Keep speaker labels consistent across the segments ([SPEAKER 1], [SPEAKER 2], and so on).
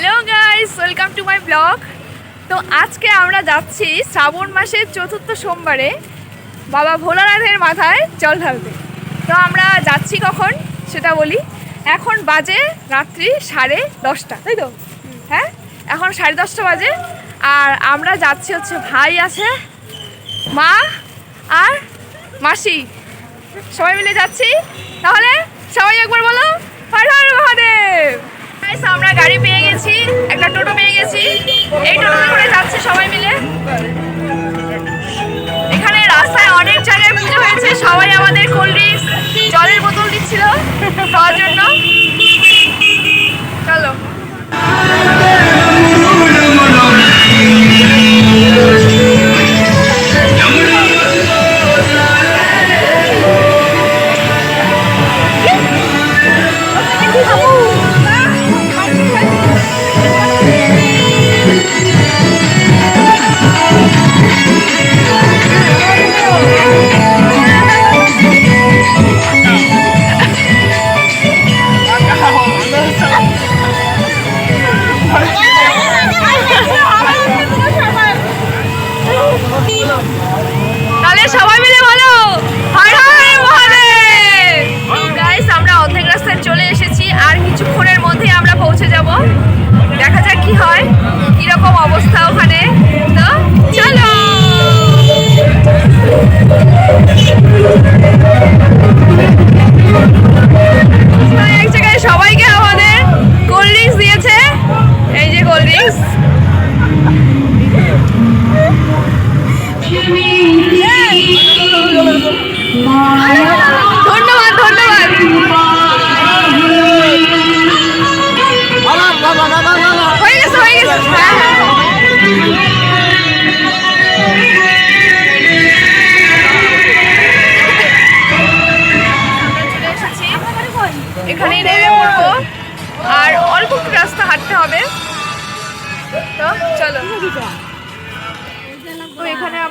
[SPEAKER 1] Hello guys welcome to my blog তো আজকে আমরা যাচ্ছি শ্রাবণ মাসের চতুর্থ সোমবারে বাবা ভোলানাথের মাথায় জল ঢালতে। তো আমরা যাচ্ছি কখন সেটা বলি। এখন বাজে রাত্রি সাড়ে দশটা, তাই তো? হ্যাঁ? এখন সাড়ে দশটা বাজে। আর আমরা যাচ্ছি হচ্ছে ভাই আছে, মা আর মাসি। সবাই মিলে যাচ্ছি। তাহলে সবাই একবার বলো, হর হর মহাদেব! Guys, আমরা গাড়ি পেয়ে গেছি একটা টোটো পেয়ে গেছি। এই টোটোতে করে যাচ্ছি সবাই মিলে।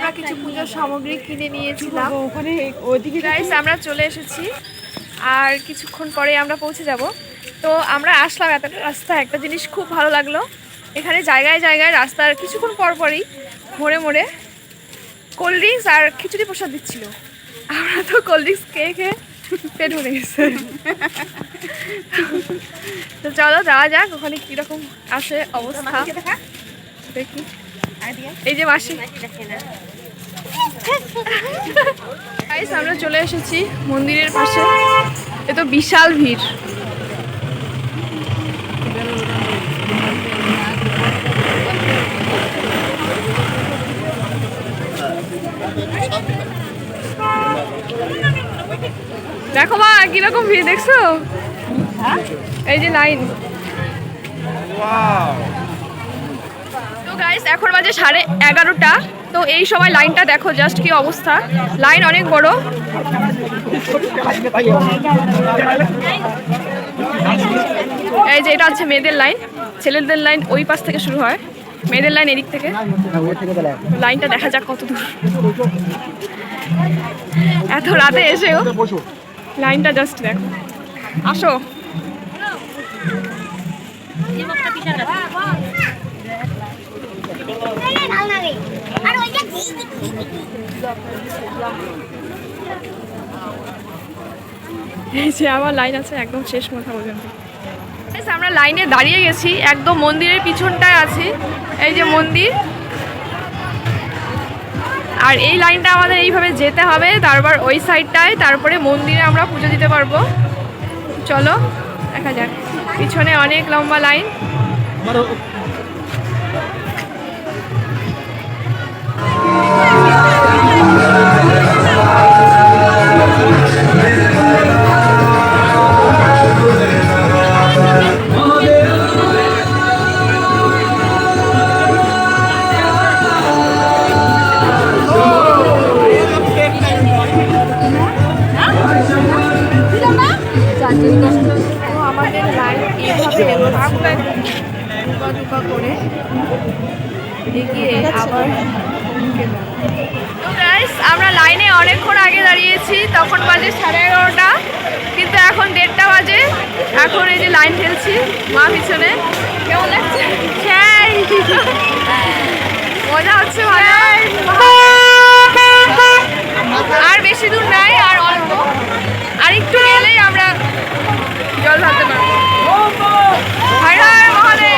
[SPEAKER 1] আমরা কিছু পুজোর সামগ্রী কিনে নিয়েছিলাম।
[SPEAKER 2] ওখানে ওইদিকে
[SPEAKER 1] গাইস আমরা চলে এসেছি। আর কিছুক্ষণ পরে আমরা পৌঁছে যাব। তো আমরা আসলাম এতটা রাস্তা একটা জিনিস খুব ভালো লাগল। এখানে জায়গায় জায়গায় রাস্তার কিছুক্ষণ পর পরই মোড়ে মোড়ে কোল্ড ড্রিঙ্কস আর খিচুড়ি প্রসাদ দিচ্ছিল। আমরা তো কোল্ড ড্রিঙ্কস খেয়ে খেয়ে পেট ভরে গেছে। তো চলো যাওয়া যাক ওখানে কীরকম আসে অবস্থা। দেখি। এই যে মাসি। গাইস আমরা চলে এসেছি মন্দিরের পাশে। এ তো বিশাল ভিড়। দেখো মা, কীরকম ভিড় দেখছ? এই যে লাইন। গাইস এখন বাজে সাড়ে এগারোটা। তো এই সময় লাইনটা দেখো জাস্ট কি অবস্থা। লাইন অনেক বড়। এই যে, এটা হচ্ছে মেয়েদের লাইন। ছেলেদের লাইন ওই পাশ থেকে শুরু হয়। মেয়েদের লাইন এদিক থেকে। লাইনটা দেখা যাক কত দূর। এত রাতে এসেও লাইনটা জাস্ট দেখো। আসো
[SPEAKER 3] আর ওইটা
[SPEAKER 1] এই যে আবার লাইন আছে, একদম শেষ মাথা পর্যন্ত আমরা লাইনে দাঁড়িয়ে গেছি, একদম মন্দিরের পিছনটায় আছি। এই যে মন্দির। আর এই লাইনটা আমাদের এইভাবে যেতে হবে, তারপর ওই সাইডটায়, তারপরে মন্দিরে আমরা পুজো দিতে পারব। চলো, দেখা যাক। পিছনে অনেক লম্বা লাইন। করে এগিয়ে আবার গাইস আমরা লাইনে অনেকক্ষণ আগে দাঁড়িয়েছি তখন বাজে সাড়ে এগারোটা কিন্তু এখন দেড়টা বাজে। এখন এই যে লাইন ঠেলছি মা পিছনে। কেমন লাগছে? মজা হচ্ছে আর বেশি দূর নাই আর অল্প। আর একটু গেলেই আমরা জল ঢালতে পারব হর হর মহাদেব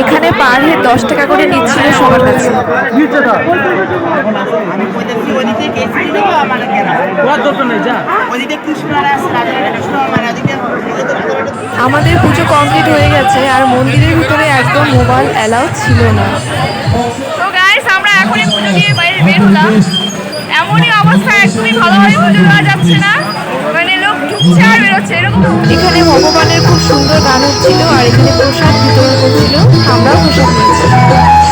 [SPEAKER 2] এখানে
[SPEAKER 4] পার হেড দশ টাকা করে নিচ্ছিল সবার কাছে। আমাদের পুজো কমপ্লিট হয়ে গেছে, আর মন্দিরের ভিতরে একদম মোবাইল অ্যালাউ ছিল না।
[SPEAKER 1] আমরা এমনই অবস্থা, একদমই ভালোভাবে পুজো দেওয়া যাচ্ছে না। আর বেরোচ্ছে। এরকম
[SPEAKER 4] এখানে ভগবানের খুব সুন্দর গান হচ্ছিল, আর এখানে প্রসাদ বিতরণ করছিল আমরাও প্রসাদ নিয়েছি।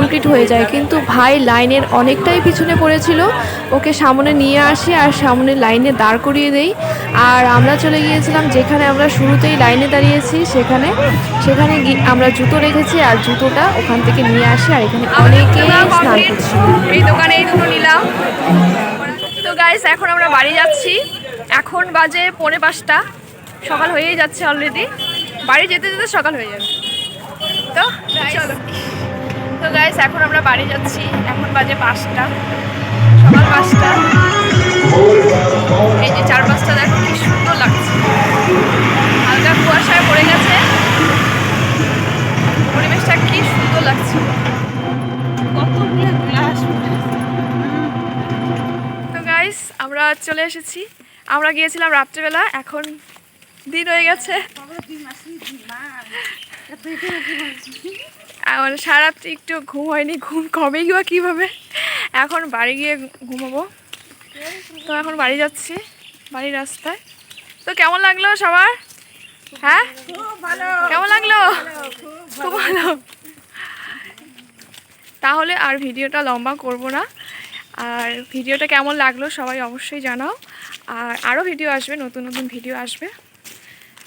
[SPEAKER 4] কমপ্লিট হয়ে যায় কিন্তু ভাই লাইনের অনেকটাই পিছনে পড়েছিল। ওকে সামনে নিয়ে আসি আর সামনে লাইনে দাঁড় করিয়ে দেই। আর আমরা চলে গিয়েছিলাম যেখানে আমরা শুরুতেই লাইনে দাঁড়িয়েছি সেখানে সেখানে আমরা জুতো রেখেছি আর জুতোটা ওখান থেকে নিয়ে আসি আর এখানে অনেকে স্নান করছিল
[SPEAKER 1] এই দোকানে এই দুটো নিলাম? তো গাইস এখন আমরা বাড়ি যাচ্ছি। এখন বাজে পৌনে পাঁচটা। সকাল হয়েই যাচ্ছে অলরেডি বাড়ি যেতে যেতে সকাল হয়ে যাবে। তো চলো। তো গাইস এখন আমরা বাড়ি যাচ্ছি এখন বাজে পাঁচটা সকাল পাঁচটা এই যে চার পাঁচটা দেখো কি সুন্দর লাগছে হালকা কুয়াশায় পড়ে গেছে পরিবেশটা কি সুন্দর লাগছে তো গাইস আমরা চলে এসেছি আমরা গিয়েছিলাম রাত্রেবেলা এখন দিন হয়ে গেছে আমার সারা একটু ঘুম হয়নি, ঘুম কমেই বা কীভাবে? এখন বাড়ি গিয়ে ঘুমাবো। তো এখন বাড়ি যাচ্ছি, বাড়ির রাস্তায়। তো কেমন লাগল সবার? হ্যাঁ? কেমন লাগল? খুব ভালো। তাহলে আর ভিডিওটা লম্বা করব না। আর ভিডিওটা কেমন লাগল সবাই অবশ্যই জানাও। আর আরও ভিডিও আসবে, নতুন নতুন ভিডিও আসবে।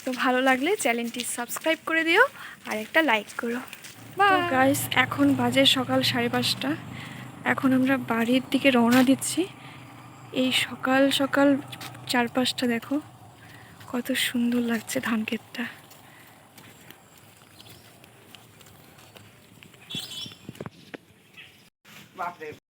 [SPEAKER 1] তো ভালো লাগলে চ্যানেলটি সাবস্ক্রাইব করে দিও আর একটা লাইক করো। গাইস এখন বাজে সকাল সাড়ে পাঁচটা। এখন আমরা বাড়ির দিকে রওনা দিচ্ছি। এই সকাল সকাল চারপাশটা দেখো কত সুন্দর লাগছে ধান ক্ষেতটা।
[SPEAKER 5] বাপরে।